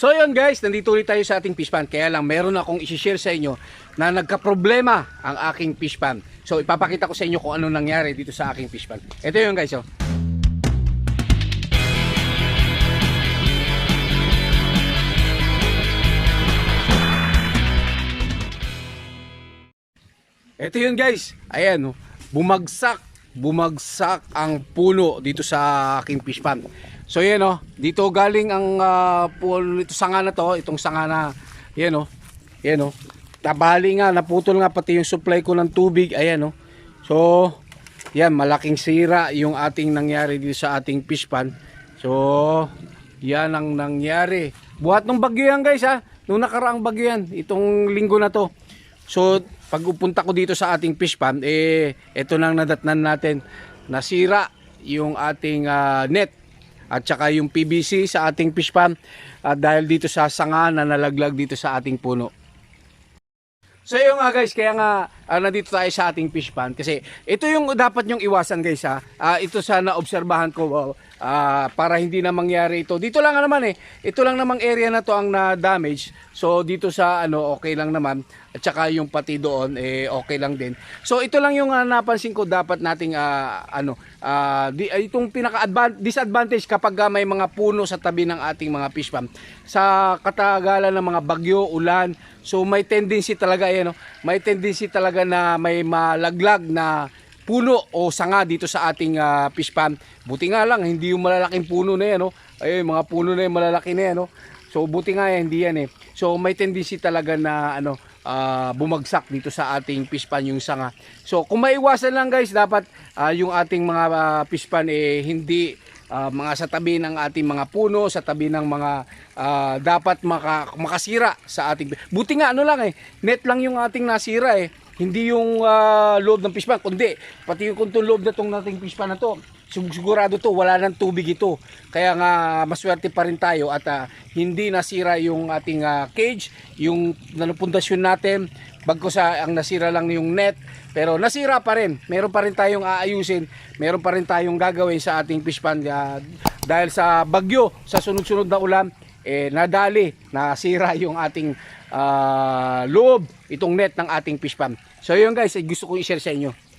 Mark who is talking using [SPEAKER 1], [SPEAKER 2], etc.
[SPEAKER 1] So yun guys, nandito ulit tayo sa ating fish pan. Kaya lang meron akong isi-share sa inyo na nagka-problema ang aking fish pan. So ipapakita ko sa inyo kung ano nangyari dito sa aking fish pan. Ito yun guys oh. Ito yun guys. Ayan oh. Bumagsak, bumagsak ang puno dito sa aking fish pan. So yan oh, dito galing ang ah, puno nito sanga na to, itong sanga na yan oh. Yan oh. Tabali nga, naputol nga pati yung supply ko ng tubig. Ayan oh. So, yan, malaking sira yung ating nangyari dito sa ating fish pan. So, yan ang nangyari. Buhat ng bagyo yan guys ha. Nung nakaraang bagyo yan, itong linggo na to. So, pag upunta ko dito sa ating fish pan, eh, ito nang nadatnan natin. Nasira yung ating ah, net at saka yung PVC sa ating fish pan at dahil dito sa sanga na nalaglag dito sa ating puno. So yun nga guys, kaya nga ah, nandito tayo sa ating fish pan kasi ito yung dapat yung iwasan guys ha. Ah, ito sana obserbahan ko ah, para hindi na mangyari ito. Dito lang naman eh. Ito lang namang area na to ang na damage. So dito sa ano okay lang naman at saka yung pati doon eh okay lang din. So ito lang yung ah, napansin ko dapat nating ah, ano ah, di, ah, itong pinaka disadvantage kapag ah, may mga puno sa tabi ng ating mga fish pan. Sa katagalan ng mga bagyo, ulan, so may tendency talaga yan, no? may tendency talaga na may malaglag na puno o sanga dito sa ating ah, fish pan. Buti nga lang, hindi yung malalaking puno na yan. No? Ay, mga puno na yan, malalaki na yan. No? So buti nga yan, hindi yan eh. So may tendency talaga na ano ah, bumagsak dito sa ating fish pan yung sanga. So kung maiwasan lang guys, dapat ah, yung ating mga ah, fish pan eh hindi ah, mga sa tabi ng ating mga puno, sa tabi ng mga ah, dapat maka, makasira sa ating Buti nga ano lang eh, net lang yung ating nasira eh. Hindi yung ah, loob ng fish pan, kundi pati yung kuntong loob na tong nating fish pan na to. Sig- Sigurado to, wala nang tubig ito. Kaya nga maswerte pa rin tayo at ah, hindi nasira yung ating ah, cage, yung nanupundasyon natin. Bagko sa ang nasira lang yung net, pero nasira pa rin. Meron pa rin tayong aayusin, meron pa rin tayong gagawin sa ating fish ah, dahil sa bagyo, sa sunod-sunod na ulan, eh nadali, nasira yung ating ah, loob, itong net ng ating fish pan. So yun guys, eh, gusto ko i-share sa inyo.